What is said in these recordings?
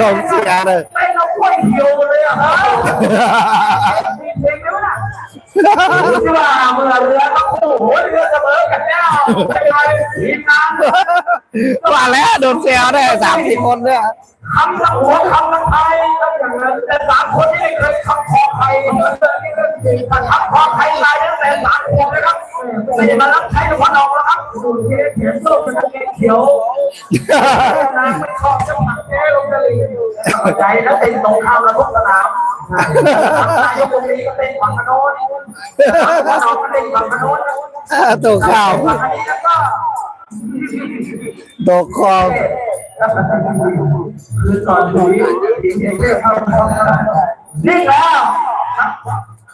ของเสียเลยเป็นเรากล้วยเหี่ยวเลยอะฮะมีเพลงไหมวะน่ะที่ว่าเมื่อเรือต้องคู่หัวเรือเสมอกันแล้วไม่เป็นไรทีมงานว่าแล้วโดนเซลได้สามสี่คนเนี่ยคำละหัวคำละไทยต้องอย่างนั้นแต่สามคนนี้ไม่เคยคำคอใครนี่เรื่อ งจริงแต่คำคอใครลายตั้งแต่สามขวบนะครับไม่ได้มารับใช้ทุกวันออกแล้วครับดูที่เขียนส้มเป็นเกงเขียวนางไม่ชอบจะหมักแก้ลงกะหรี่ใจแล้วเป็นตรงข้ามระบบสนามนายกคนนี้ก็เป็นฝั่งโน้นฝั่งโน้นก็เป็นฝั่งโน้นตกข่าวฝั่งนี้แล้วก็ตกคองคือตอนนี้ทีมเองเข้าเข้านี่แล้วโอ้โหเดี๋ยวเดี๋ยวทำใจไว้านไม่ถึงการรอคอยเหลือตอนที่หายไปพวกมันจะคิดว่าคนละเขาเขากระทบที่ก็ไม่มีใครยอมใครด้วยรอบน้ำได้หายหายเหลือที่สาว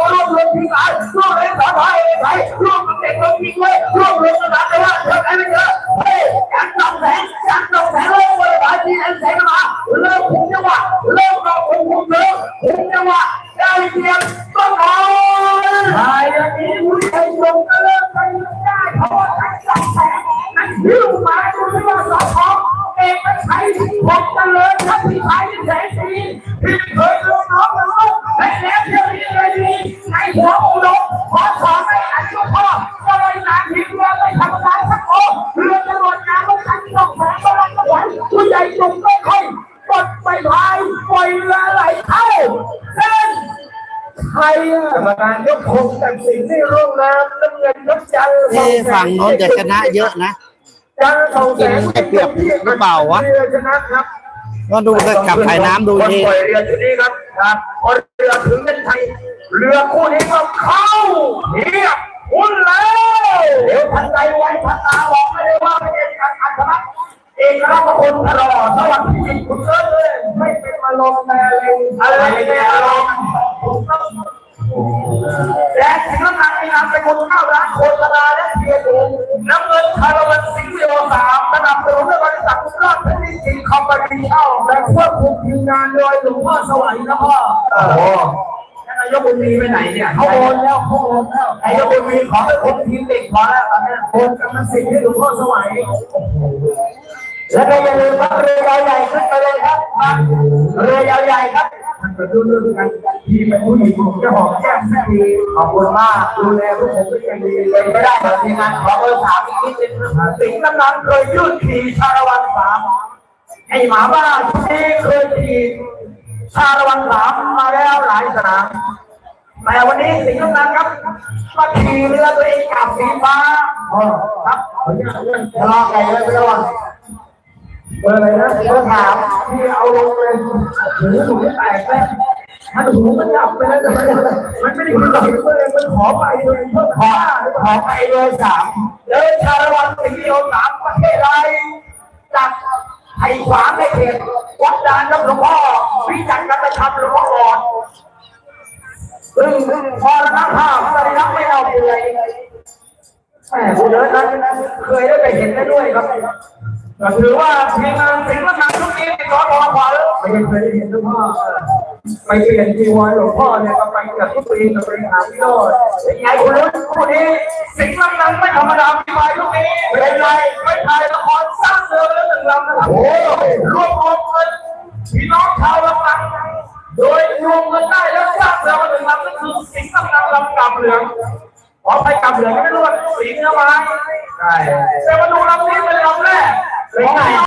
รยาพวกเรารวมรวมทีมงานรวมเลยสาวไทยไทยรวมกับเด็กรวมยิงเลยรวมรวมกันมาเลยว่าเธอใครไม่เจอเฮ้ยจัดดอกแสงจัดดอกแสงเลยวันละทีแสงมาเริ่มคุมจังหวะ ไทยกรรมการยกคงตัดสินที่ร่วงน้ำน้ำเงินยกจันทร์เอ๊ะฝั่งโน้นจะชนะเยอะนะจันทร์สองแสนได้เปรียบหรือเปล่าวะชนะครับก็ดูแต่กับถ่ายน้ำดูคนทีปล่อยเรือชุดนี้ครับครับคนเรือถึงเป็นไทย เรือคู่นี้ก็เข้าเทียบคุณแล้วเดี๋ยวทันใจไว้ทันตาบอกไม่ได้ว่าไม่ใช่การอัศนะเอกลักษณ์คนตลอดสวัสดีคุณเอิร์ธไม่เป็นมาลงแม่เลยอะไรเนี่ยอารมณ์และถึง น้ำหนักในนามเป็นคนเข้าร้านโฆษณาและเพียรดูน้ำเงินคารวันสิงห์เดียวสามสนับสนุนด้วยบริษัทรอดเทคนิคจริงคอมพานีเข้าและควบคุมทีมงานโดยหลวงพ่อสวัยนะพ่อโอ้โหนายกบุญมีไปไหนเนี่ยเขาโอนแล้วเขาโอนแล้วนายกบุญมีขอให้คนทีมเด็กขอแล้วตอนนี้โอนกำลังสิทธิ์ให้หลวงพ่อสวัยแล้วก็อย่าลืมว่าเรือยาวใหญ่ขึ้นไปเลยครับมาเรือยาวใหญ่ครับท่านไปดูเรื่องกัน ทีเป็นผู้หญิงผมจะหอมแก้มสักทีขอบคุณมากดูแลพวกผมเป็นอย่างดีเป็นไม่ได้เหรอทีมงานขอเบอร์สามอีกนิดนึงสิงห์กำนั้นเคยยื่นขี่ชาละวันสามไอหมาบ้าที่เคยขี่ชาละวันสามมาแล้วหลายสนามแต่วันนี้สิงห์กำนั้นครับมาขี่เรือตัวเองกับสีฟ้าครับขออนุญาตเรื่องทะเลาะกันเลยไม่ระวังเบอร์อะไรนะเบอร์สามที่เอาลงเลยหูหนูแตกเลย มันหูมันดับไปแล้วแต่มันมันไม่ได้ยินเสียงเลยมันขอไปเลยเพื่อขอขอไปเลยสามเลยชาละวันสิงเดียวสามประเทศไรจากไผ่ขวางในเขตวัดดานน้ำหลวงพ่อวิจักรกันไปทำหลวงพ่อก่อนซึ่งพอระงับภาพพอระงับไม่เอาเลยแหมผู้เดินนั้นเคยได้ไปเห็นได้ด้วยครับถือว่าทีมงานสิงห์นางทุกทีมในร้อนรอขวาแล้วไม่เคยได้เห็นหลวงพ่อ ไปเปลี่ยนจีวรหลวงพ่อเนี่ยก็ไปกับทุกปีกับไปหาพี่โนดเป็นไงคุณรุ่นคู่นี้สิงห์นางไม่ธรรมดาพี่ไปทุกนี้เป็นไงไม่ถ่ายละครสร้างเรือแล้วหนึ่งลำนะครับโอ้รวบรวมเงินพี่น้องชาวลำนังโดยรวมเงินได้แล้วสร้างเรือมาหนึ่งลำก็คือสิงห์นางลำกำเหลืองขอไปกำเหลืองไม่รู้ว่าสีเนื้อไม้ใช่แต่มาดูลำนี้เป็นลำแรกของ